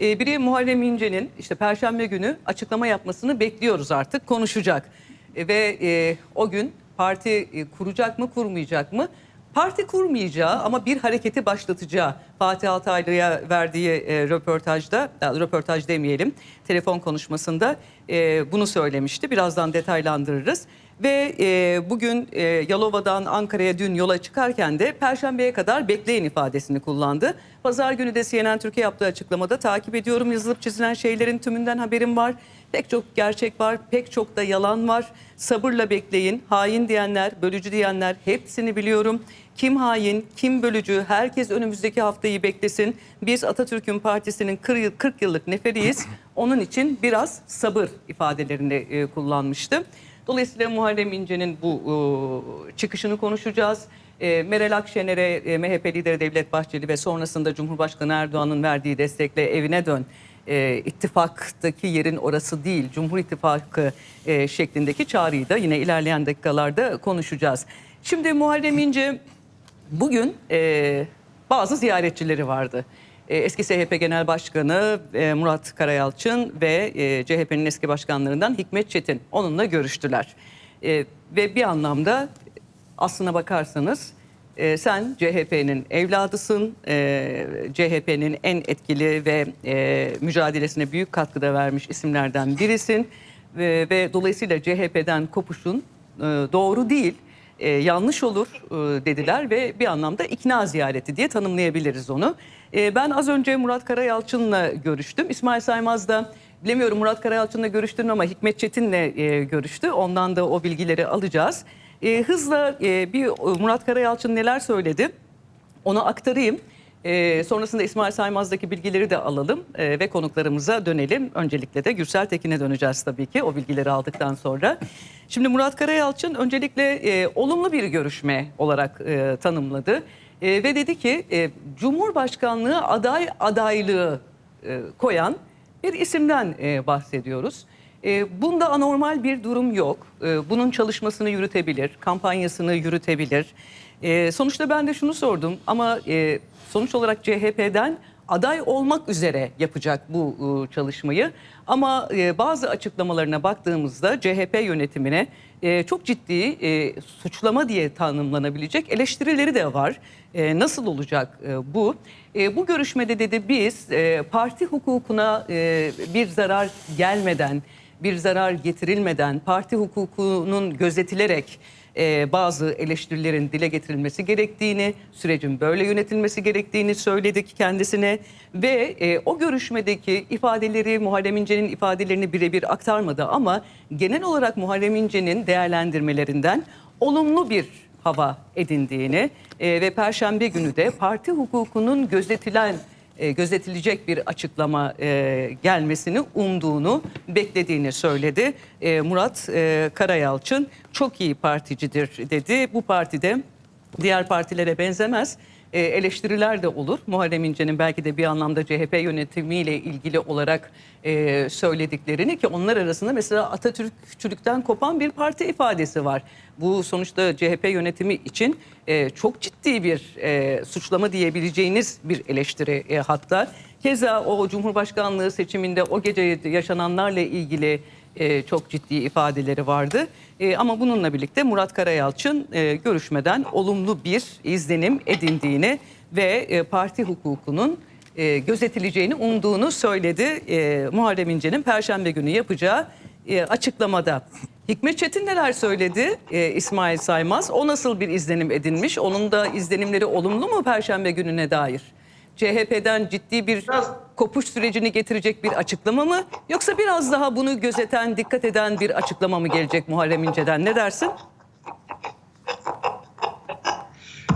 E, biri Muharrem İnce'nin işte Perşembe günü açıklama yapmasını bekliyoruz artık konuşacak. E, ve e, o gün parti e, kuracak mı kurmayacak mı? Parti kurmayacağı ama bir hareketi başlatacağı Fatih Altaylı'ya verdiği e, röportajda, röportaj demeyelim, telefon konuşmasında bunu söylemişti. Birazdan detaylandırırız. Ve e, bugün e, Yalova'dan Ankara'ya dün yola çıkarken de Perşembe'ye kadar bekleyin ifadesini kullandı. Pazar günü de CNN Türkiye yaptığı açıklamada takip ediyorum yazılıp çizilen şeylerin tümünden haberim var. Pek çok gerçek var, pek çok da yalan var. Sabırla bekleyin. Hain diyenler, bölücü diyenler hepsini biliyorum. Kim hain, kim bölücü herkes önümüzdeki haftayı beklesin. Biz Atatürk'ün partisinin 40 yıllık neferiyiz. Onun için biraz sabır ifadelerini e, kullanmıştı. Dolayısıyla Muharrem İnce'nin bu e, çıkışını konuşacağız. E, Meral Akşener'e e, MHP lideri Devlet Bahçeli ve sonrasında Cumhurbaşkanı Erdoğan'ın verdiği destekle evine dön. E, ittifaktaki yerin orası değil, Cumhur İttifakı e, şeklindeki çağrıyı da yine ilerleyen dakikalarda konuşacağız. Şimdi Muharrem İnce bugün e, bazı ziyaretçileri vardı. E, Eski CHP Genel Başkanı e, Murat Karayalçın ve e, CHP'nin eski başkanlarından Hikmet Çetin onunla görüştüler. E, Ve bir anlamda aslına bakarsanız e, sen CHP'nin evladısın, CHP'nin en etkili ve mücadelesine büyük katkıda vermiş isimlerden birisin. Ve, ve dolayısıyla CHP'den kopuşun doğru değil e, yanlış olur e, dediler ve bir anlamda ikna ziyareti diye tanımlayabiliriz onu. E, ben az önce Murat Karayalçın'la görüştüm. İsmail Saymaz da bilemiyorum Murat Karayalçın'la görüştün ama Hikmet Çetin'le e, görüştü. Ondan da o bilgileri alacağız. E, hızla e, bir Murat Karayalçın neler söyledi onu aktarayım. E, sonrasında İsmail Saymaz'daki bilgileri de alalım e, ve konuklarımıza dönelim. Öncelikle de Gürsel Tekin'e döneceğiz tabii ki o bilgileri aldıktan sonra. Şimdi Murat Karayalçın öncelikle e, olumlu bir görüşme olarak e, tanımladı. E, ve dedi ki e, Cumhurbaşkanlığı aday adaylığı e, koyan bir isimden e, bahsediyoruz. E, bunda anormal bir durum yok. E, bunun çalışmasını yürütebilir, kampanyasını yürütebilir. E, sonuçta ben de şunu sordum ama e, sonuç olarak CHP'den aday olmak üzere yapacak bu e, çalışmayı. Ama e, bazı açıklamalarına baktığımızda CHP yönetimine e, çok ciddi e, suçlama diye tanımlanabilecek eleştirileri de var. E, nasıl olacak e, bu? E, bu görüşmede dedi biz e, parti hukukuna e, bir zarar gelmeden, bir zarar getirilmeden, parti hukukunun gözetilerek e, bazı eleştirilerin dile getirilmesi gerektiğini, sürecin böyle yönetilmesi gerektiğini söyledik kendisine ve e, o görüşmedeki ifadeleri Muharrem İnce'nin ifadelerini birebir aktarmadı ama genel olarak Muharrem İnce'nin değerlendirmelerinden olumlu bir hava edindiğini e, ve Perşembe günü de parti hukukunun gözetilen e, gözetilecek bir açıklama e, gelmesini umduğunu, beklediğini söyledi. E, Murat Karayalçın çok iyi particidir dedi. Bu partide diğer partilere benzemez. E, eleştiriler de olur. Muharrem İnce'nin belki de bir anlamda CHP yönetimiyle ilgili olarak e, söylediklerini ki onlar arasında mesela Atatürkçülükten kopan bir parti ifadesi var. Bu sonuçta CHP yönetimi için e, çok ciddi bir suçlama diyebileceğiniz bir eleştiri hatta. Keza o Cumhurbaşkanlığı seçiminde o gece yaşananlarla ilgili e, çok ciddi ifadeleri vardı. E, ama bununla birlikte Murat Karayalçın e, görüşmeden olumlu bir izlenim edindiğini ve e, parti hukukunun e, gözetileceğini umduğunu söyledi. E, Muharrem İnce'nin Perşembe günü yapacağı e, açıklamada. Hikmet Çetin neler söyledi e, İsmail Saymaz? O nasıl bir izlenim edinmiş? Onun da izlenimleri olumlu mu Perşembe gününe dair? CHP'den ciddi bir Biraz- kopuş sürecini getirecek bir açıklama mı? Yoksa biraz daha bunu gözeten, dikkat eden bir açıklama mı gelecek Muharrem İnce'den? Ne dersin?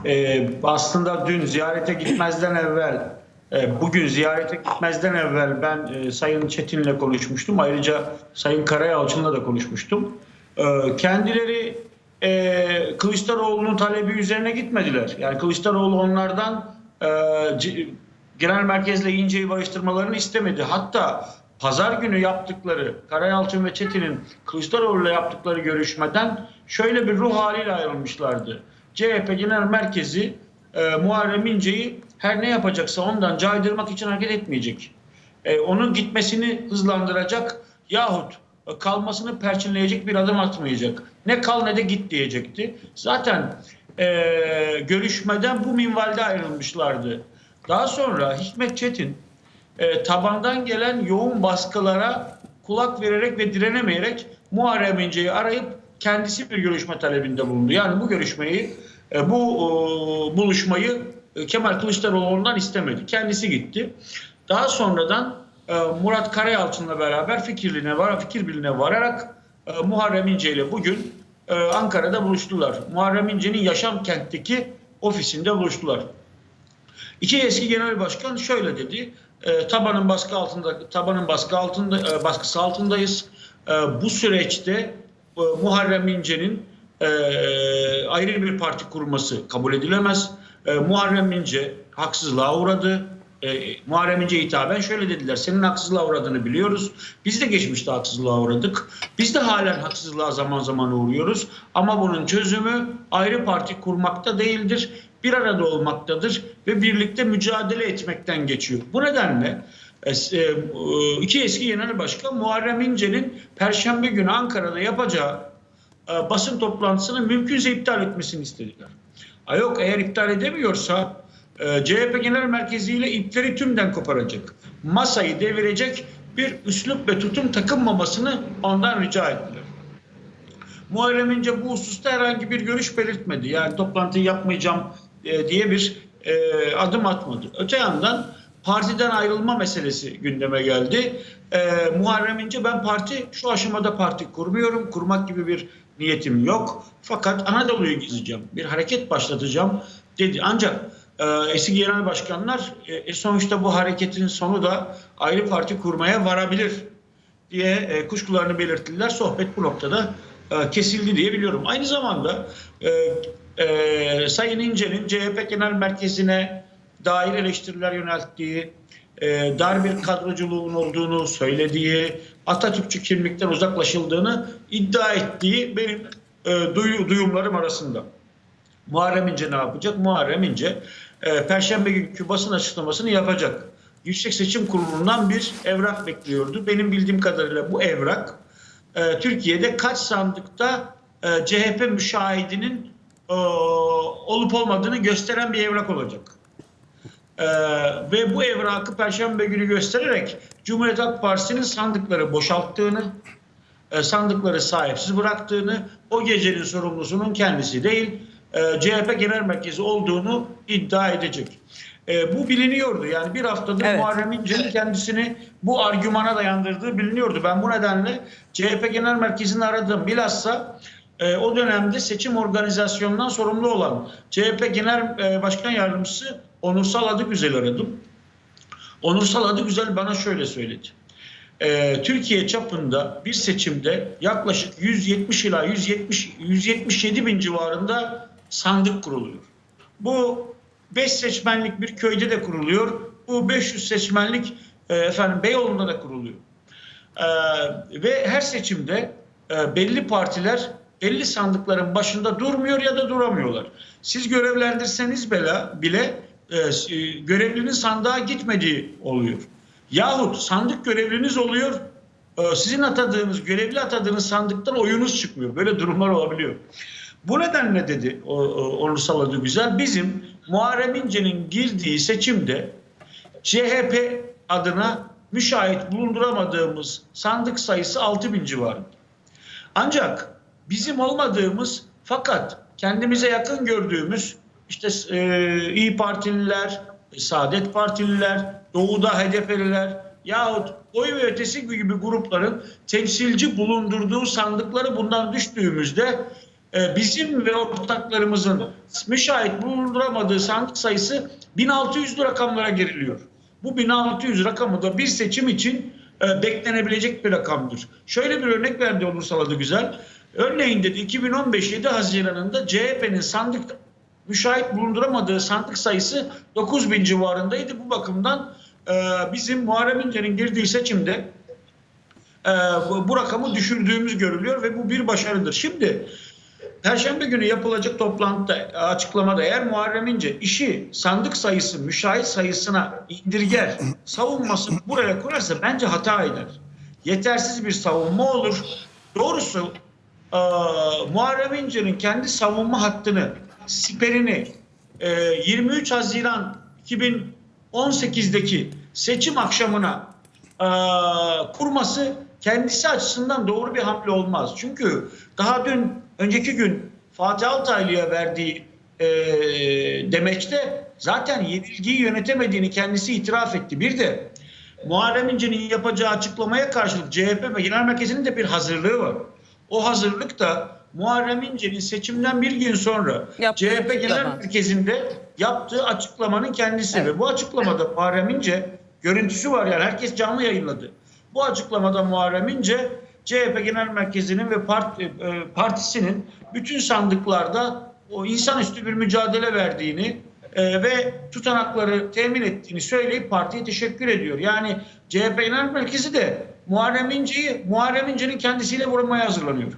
Ee, aslında dün ziyarete gitmezden evvel, e, bugün ziyarete gitmezden evvel ben e, Sayın Çetin'le konuşmuştum. Ayrıca Sayın Karayalçın'la da konuşmuştum. Ee, kendileri e, Kılıçdaroğlu'nun talebi üzerine gitmediler. Yani Kılıçdaroğlu onlardan e, genel merkezle İnce'yi barıştırmalarını istemedi. Hatta pazar günü yaptıkları Karayalçın ve Çetin'in Kılıçdaroğlu'yla yaptıkları görüşmeden şöyle bir ruh haliyle ayrılmışlardı. CHP Genel Merkezi e, Muharrem İnce'yi her ne yapacaksa ondan caydırmak için hareket etmeyecek. e, onun gitmesini hızlandıracak yahut e, kalmasını perçinleyecek bir adım atmayacak. Ne kal ne de git diyecekti. Zaten e, görüşmeden bu minvalde ayrılmışlardı. Daha sonra Hikmet Çetin e, tabandan gelen yoğun baskılara kulak vererek ve direnemeyerek Muharrem İnce'yi arayıp kendisi bir görüşme talebinde bulundu. Yani bu görüşmeyi, e, bu e, buluşmayı e, Kemal Kılıçdaroğlu'ndan istemedi. Kendisi gitti. Daha sonradan e, Murat Karayalçın'la beraber fikirliğine var, fikir birliğine vararak e, Muharrem İnce ile bugün e, Ankara'da buluştular. Muharrem İnce'nin yaşam kentteki ofisinde buluştular. İki eski genel başkan şöyle dedi. E, tabanın baskı altında tabanın baskı altında e, baskısı altındayız. E, bu süreçte Muharrem İnce'nin e, ayrı bir parti kurması kabul edilemez. Muharrem İnce haksızlığa uğradı. E, Muharrem İnce'ye hitaben şöyle dediler. Senin haksızlığa uğradığını biliyoruz. Biz de geçmişte haksızlığa uğradık. Biz de halen haksızlığa zaman zaman uğruyoruz. Ama bunun çözümü ayrı parti kurmakta değildir. Bir arada olmaktadır ve birlikte mücadele etmekten geçiyor. Bu nedenle es- e, iki eski genel başkan Muharrem İnce'nin Perşembe günü Ankara'da yapacağı e, basın toplantısını mümkünse iptal etmesini istediler. Yok eğer iptal edemiyorsa e, CHP Genel Merkezi ile ipleri tümden koparacak. Masayı devirecek bir üslup ve tutum takınmamasını ondan rica ettiler. Muharrem İnce bu hususta herhangi bir görüş belirtmedi. Yani toplantıyı yapmayacağım e, diye bir e, adım atmadı. Öte yandan partiden ayrılma meselesi gündeme geldi. E, Muharrem İnce ben parti şu aşamada parti kurmuyorum. Kurmak gibi bir niyetim yok. Fakat Anadolu'yu gezeceğim. Bir hareket başlatacağım dedi. Ancak eski genel başkanlar e, sonuçta bu hareketin sonu da ayrı parti kurmaya varabilir diye e, kuşkularını belirttiler. Sohbet bu noktada e, kesildi diye biliyorum. Aynı zamanda e, e, Sayın İnce'nin CHP Genel Merkezi'ne dair eleştiriler yönelttiği, e, dar bir kadroculuğun olduğunu söylediği, Atatürkçü kimlikten uzaklaşıldığını iddia ettiği benim e, duyu, duyumlarım arasında. Muharrem İnce ne yapacak? Muharrem İnce e, Perşembe günkü basın açıklamasını yapacak. Yüksek Seçim Kurulu'ndan bir evrak bekliyordu. Benim bildiğim kadarıyla bu evrak e, Türkiye'de kaç sandıkta e, CHP müşahidinin e, olup olmadığını gösteren bir evrak olacak. E, ve bu evrakı Perşembe günü göstererek Cumhuriyet Halk Partisi'nin sandıkları boşalttığını, e, sandıkları sahipsiz bıraktığını, o gecenin sorumlusunun kendisi değil, e, CHP Genel Merkezi olduğunu iddia edecek. E, bu biliniyordu. Yani bir haftadır Evet. Muharrem İnce'nin kendisini bu argümana dayandırdığı biliniyordu. Ben bu nedenle CHP Genel Merkezi'ni aradım. Bilhassa e, o dönemde seçim organizasyonundan sorumlu olan CHP Genel e, Başkan Yardımcısı Onursal Adıgüzel aradım. Onursal Adıgüzel bana şöyle söyledi. Ee, Türkiye çapında bir seçimde yaklaşık 170 ila 170 177 bin civarında sandık kuruluyor. Bu 5 seçmenlik bir köyde de kuruluyor. Bu 500 seçmenlik e, efendim Beyoğlu'nda da kuruluyor. Ee, ve her seçimde e, belli partiler belli sandıkların başında durmuyor ya da duramıyorlar. Siz görevlendirseniz bile, bile e, e, görevlinin sandığa gitmediği oluyor. Yahut sandık görevliniz oluyor, e, sizin atadığınız, görevli atadığınız sandıktan oyunuz çıkmıyor. Böyle durumlar olabiliyor. Bu nedenle dedi Onursal Adı Güzel, bizim Muharrem İnce'nin girdiği seçimde CHP adına müşahit bulunduramadığımız sandık sayısı 6 bin civarında. Ancak bizim olmadığımız fakat kendimize yakın gördüğümüz işte e, İyi Partililer, Saadet Partililer, Doğu'da HDP'liler yahut oy ve ötesi gibi grupların temsilci bulundurduğu sandıkları bundan düştüğümüzde e, bizim ve ortaklarımızın müşahit bulunduramadığı sandık sayısı 1600 rakamlara geriliyor. Bu 1600 rakamı da bir seçim için e, beklenebilecek bir rakamdır. Şöyle bir örnek verdi Onursal Adı Güzel. Örneğin dedi 2015 7 Haziran'ında CHP'nin sandık müşahit bulunduramadığı sandık sayısı 9 bin civarındaydı. Bu bakımdan e, bizim Muharrem İnce'nin girdiği seçimde e, bu rakamı düşürdüğümüz görülüyor ve bu bir başarıdır. Şimdi Perşembe günü yapılacak toplantıda açıklamada eğer Muharrem İnce işi sandık sayısı, müşahit sayısına indirger, savunması buraya kurarsa bence hata eder. Yetersiz bir savunma olur. Doğrusu e, Muharrem İnce'nin kendi savunma hattını, siperini e, 23 Haziran 2018'deki seçim akşamına e, kurması kendisi açısından doğru bir hamle olmaz. Çünkü daha dün, önceki gün Fatih Altaylı'ya verdiği e, demeçte zaten yenilgiyi yönetemediğini kendisi itiraf etti. Bir de Muharrem İnce'nin yapacağı açıklamaya karşılık CHP ve Genel Merkezi'nin de bir hazırlığı var. O hazırlık da Muharrem İnce'nin seçimden bir gün sonra Yaptığı CHP Genel açıklama. Merkezi'nde yaptığı açıklamanın kendisi Evet. ve bu açıklamada Muharrem İnce görüntüsü var yani herkes canlı yayınladı. Bu açıklamada Muharrem İnce CHP Genel Merkezi'nin ve part, e, partisinin bütün sandıklarda o insanüstü bir mücadele verdiğini e, ve tutanakları temin ettiğini söyleyip partiye teşekkür ediyor. Yani CHP Genel Merkezi de Muharrem İnce'yi Muharrem İnce'nin kendisiyle vurmaya hazırlanıyor.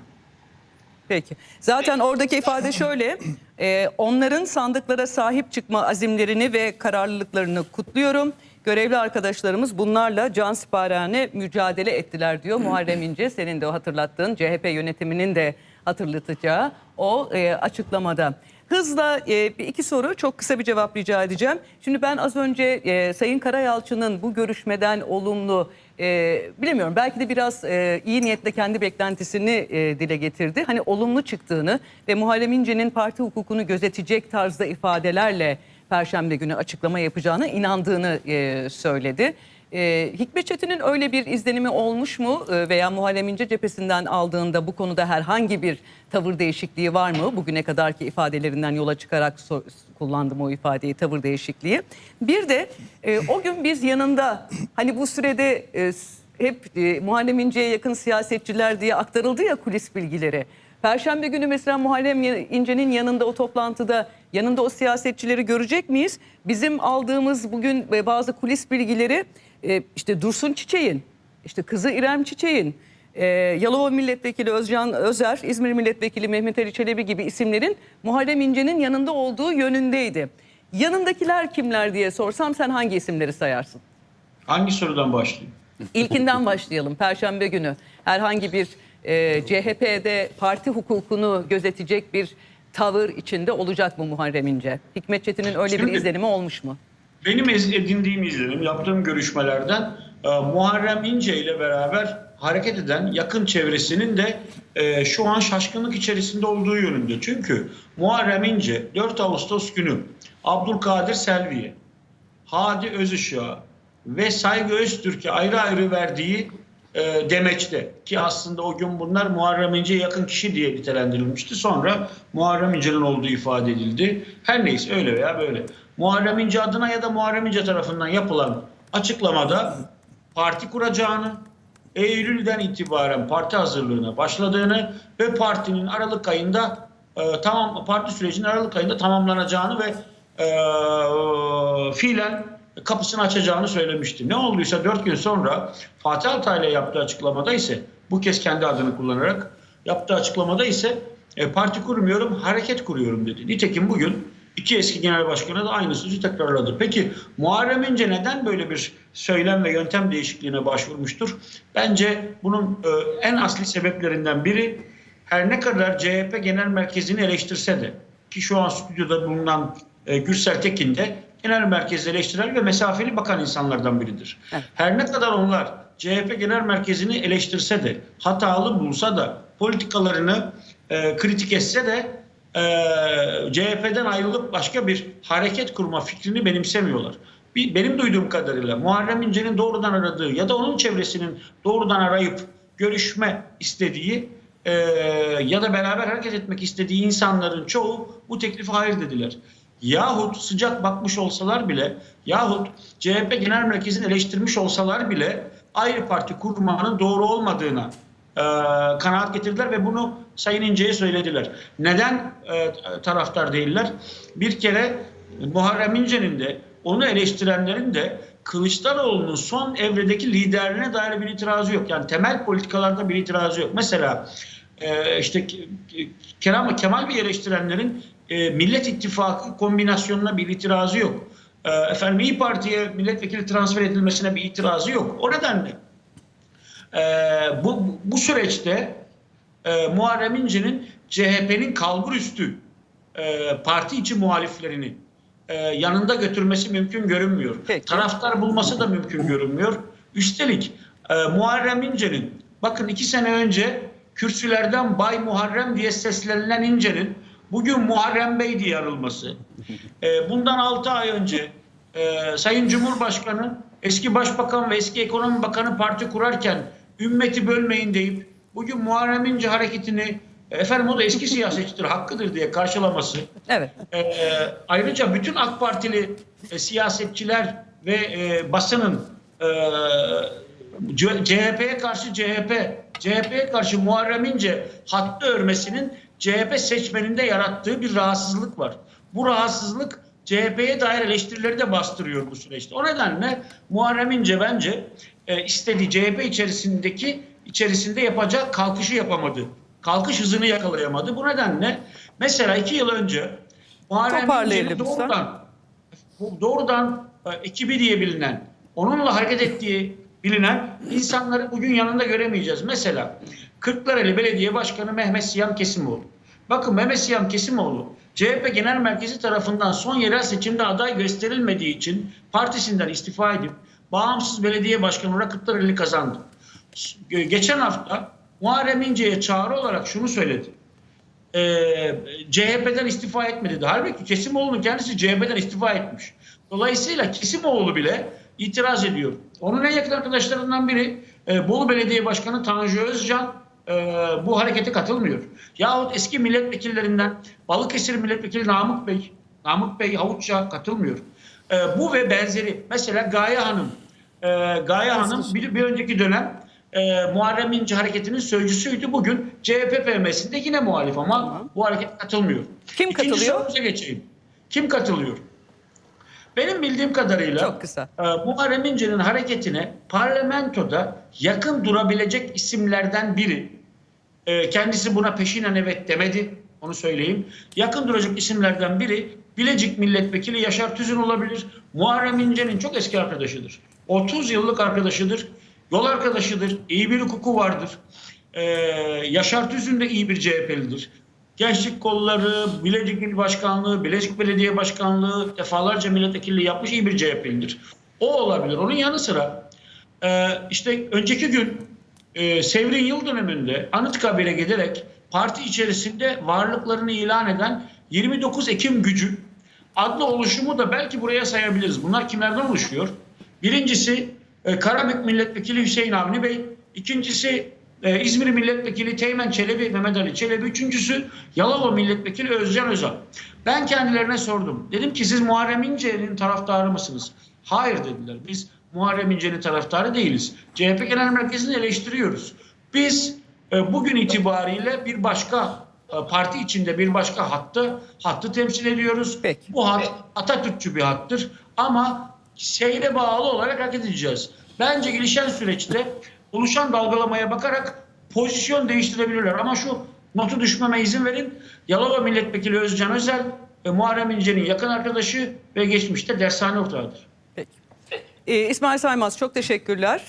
Peki. Zaten oradaki ifade şöyle. e, onların sandıklara sahip çıkma azimlerini ve kararlılıklarını kutluyorum. Görevli arkadaşlarımız bunlarla can siparihane mücadele ettiler diyor Muharrem İnce. Senin de o hatırlattığın CHP yönetiminin de hatırlatacağı o e, açıklamada. Hızla e, iki soru çok kısa bir cevap rica edeceğim. Şimdi ben az önce e, Sayın Karayalçı'nın bu görüşmeden olumlu e, bilemiyorum belki de biraz e, iyi niyetle kendi beklentisini e, dile getirdi. Hani olumlu çıktığını ve Muharrem İnce'nin parti hukukunu gözetecek tarzda ifadelerle Perşembe günü açıklama yapacağına inandığını e, söyledi. E, Hikmet Çetin'in öyle bir izlenimi olmuş mu E, veya Muharrem İnce cephesinden aldığında bu konuda herhangi bir tavır değişikliği var mı? Bugüne kadarki ifadelerinden yola çıkarak so- kullandım o ifadeyi tavır değişikliği. Bir de e, o gün biz yanında hani bu sürede e, hep e, Muharrem İnce'ye yakın siyasetçiler diye aktarıldı ya kulis bilgileri. Perşembe günü mesela Muharrem İnce'nin yanında o toplantıda yanında o siyasetçileri görecek miyiz? Bizim aldığımız bugün e, bazı kulis bilgileri e, işte Dursun Çiçek'in, işte kızı İrem Çiçek'in, e, Yalova Milletvekili Özcan Özer, İzmir Milletvekili Mehmet Ali Çelebi gibi isimlerin Muharrem İnce'nin yanında olduğu yönündeydi. Yanındakiler kimler diye sorsam sen hangi isimleri sayarsın? Hangi sorudan başlayayım? İlkinden başlayalım. Perşembe günü herhangi bir e, CHP'de parti hukukunu gözetecek bir tavır içinde olacak mı Muharrem İnce? Hikmet Çetin'in öyle bir Şimdi- izlenimi olmuş mu? Benim edindiğim izlenim, yaptığım görüşmelerden e, Muharrem İnce ile beraber hareket eden yakın çevresinin de e, şu an şaşkınlık içerisinde olduğu yönünde. Çünkü Muharrem İnce 4 Ağustos günü Abdülkadir Selvi'ye, Hadi Özışık'a ve Saygı Öztürk'e ayrı ayrı verdiği e, demeçte ki aslında o gün bunlar Muharrem İnce'ye yakın kişi diye nitelendirilmişti. Sonra Muharrem İnce'nin olduğu ifade edildi. Her neyse öyle veya böyle. Muharrem İnce adına ya da Muharrem İnce tarafından yapılan açıklamada parti kuracağını, Eylül'den itibaren parti hazırlığına başladığını ve partinin Aralık ayında e, tamam parti sürecinin Aralık ayında tamamlanacağını ve e, fiilen kapısını açacağını söylemişti. Ne olduysa dört gün sonra Fatih Altaylı yaptığı açıklamada ise bu kez kendi adını kullanarak yaptığı açıklamada ise e, parti kurmuyorum hareket kuruyorum dedi. Nitekim bugün iki eski genel başkanı da aynı sözü tekrarladı. Peki Muharrem İnce neden böyle bir söylem ve yöntem değişikliğine başvurmuştur? Bence bunun e, en asli sebeplerinden biri her ne kadar CHP genel merkezini eleştirse de ki şu an stüdyoda bulunan e, Gürsel Tekin de genel merkezi eleştiren ve mesafeli bakan insanlardan biridir. Evet. Her ne kadar onlar CHP genel merkezini eleştirse de hatalı bulsa da politikalarını e, kritik etse de e, CHP'den ayrılıp başka bir hareket kurma fikrini benimsemiyorlar. Bir, benim duyduğum kadarıyla Muharrem İnce'nin doğrudan aradığı ya da onun çevresinin doğrudan arayıp görüşme istediği e, ya da beraber hareket etmek istediği insanların çoğu bu teklife hayır dediler. Yahut sıcak bakmış olsalar bile yahut CHP Genel Merkezi'ni eleştirmiş olsalar bile ayrı parti kurmanın doğru olmadığına e, kanaat getirdiler ve bunu Sayın İnce'ye söylediler. Neden e, taraftar değiller? Bir kere Muharrem İnce'nin de onu eleştirenlerin de Kılıçdaroğlu'nun son evredeki liderliğine dair bir itirazı yok. Yani temel politikalarda bir itirazı yok. Mesela e, işte Ke- Ke- Kemal, Kemal Bey eleştirenlerin e, Millet İttifakı kombinasyonuna bir itirazı yok. E, efendim İyi Parti'ye milletvekili transfer edilmesine bir itirazı yok. O nedenle e, bu, bu süreçte e, Muharrem İnce'nin CHP'nin kalbur üstü e, parti içi muhaliflerini e, yanında götürmesi mümkün görünmüyor. Peki. Taraftar bulması da mümkün görünmüyor. Üstelik e, Muharrem İnce'nin bakın iki sene önce kürsülerden Bay Muharrem diye seslenilen İnce'nin bugün Muharrem Bey diye. E, bundan 6 ay önce e, Sayın Cumhurbaşkanı eski Başbakan ve eski Ekonomi Bakanı parti kurarken ümmeti bölmeyin deyip bugün Muharrem İnce hareketini efendim o da eski siyasetçidir hakkıdır diye karşılaması. Evet. E, ayrıca bütün AK Partili e, siyasetçiler ve e, basının e, CHP'ye karşı CHP, CHP'ye karşı Muharrem İnce hattı örmesinin CHP seçmeninde yarattığı bir rahatsızlık var. Bu rahatsızlık CHP'ye dair eleştirileri de bastırıyor bu süreçte. O nedenle Muharrem İnce bence e, istediği CHP içerisindeki içerisinde yapacağı kalkışı yapamadı. Kalkış hızını yakalayamadı. Bu nedenle mesela iki yıl önce Muharrem İnce'nin doğrudan doğrudan e, ekibi diye bilinen, onunla hareket ettiği bilinen insanları bugün yanında göremeyeceğiz. Mesela Kırklareli Belediye Başkanı Mehmet Siyam Kesimoğlu. Bakın Mehmet Siyam Kesimoğlu CHP Genel Merkezi tarafından son yerel seçimde aday gösterilmediği için partisinden istifa edip bağımsız belediye başkanı olarak Kırklareli kazandı. Ge- Geçen hafta Muharrem İnce'ye çağrı olarak şunu söyledi e, CHP'den istifa etmedi. de. Halbuki Kesimoğlu'nun kendisi CHP'den istifa etmiş. Dolayısıyla Kesimoğlu bile itiraz ediyor. Onun en yakın arkadaşlarından biri e, Bolu Belediye Başkanı Tanju Özcan e, bu harekete katılmıyor. Yahut eski milletvekillerinden Balıkesir Milletvekili Namık Bey, Namık Bey Havuçça katılmıyor. E, bu ve benzeri mesela Gaye Hanım, e, Gaye Hanım bir, bir önceki dönem e, Muharrem İnce hareketinin sözcüsüydü. Bugün CHP PMS'inde yine muhalif ama Tamam. bu hareket katılmıyor. Kim İkinci katılıyor? sorumuza geçeyim. Kim katılıyor? Benim bildiğim kadarıyla Çok kısa. e, Muharrem İnce'nin hareketine parlamentoda yakın durabilecek isimlerden biri. E, kendisi buna peşinen evet demedi. Onu söyleyeyim. Yakın duracak isimlerden biri Bilecik Milletvekili Yaşar Tüzün olabilir. Muharrem İnce'nin çok eski arkadaşıdır. 30 yıllık arkadaşıdır. Yol arkadaşıdır. İyi bir hukuku vardır. E, Yaşar Tüzün de iyi bir CHP'lidir. Gençlik kolları, Bilecik İl Başkanlığı, Bilecik Belediye Başkanlığı defalarca milletvekilliği yapmış iyi bir CHP'lidir. O olabilir. Onun yanı sıra e, işte önceki gün e, Sevrin Yıl dönümünde Anıtkabir'e giderek parti içerisinde varlıklarını ilan eden 29 Ekim gücü adlı oluşumu da belki buraya sayabiliriz. Bunlar kimlerden oluşuyor? Birincisi e, Karabük Milletvekili Hüseyin Avni Bey. İkincisi e, İzmir Milletvekili Teğmen Çelebi, Mehmet Ali Çelebi. Üçüncüsü Yalova Milletvekili Özcan Özal. Ben kendilerine sordum. Dedim ki siz Muharrem İnce'nin taraftarı mısınız? Hayır dediler. Biz Muharrem İnce'nin taraftarı değiliz. CHP Genel Merkezi'ni eleştiriyoruz. Biz e, bugün itibariyle bir başka e, parti içinde bir başka hattı hattı temsil ediyoruz. Peki. Bu hat Atatürkçü bir hattır ama seyre bağlı olarak hareket edeceğiz. Bence gelişen süreçte oluşan dalgalamaya bakarak pozisyon değiştirebilirler. Ama şu notu düşmeme izin verin. Yalova Milletvekili Özcan Özel ve Muharrem İnce'nin yakın arkadaşı ve geçmişte dershane ortağıdır. Ee, İsmail Saymaz çok teşekkürler.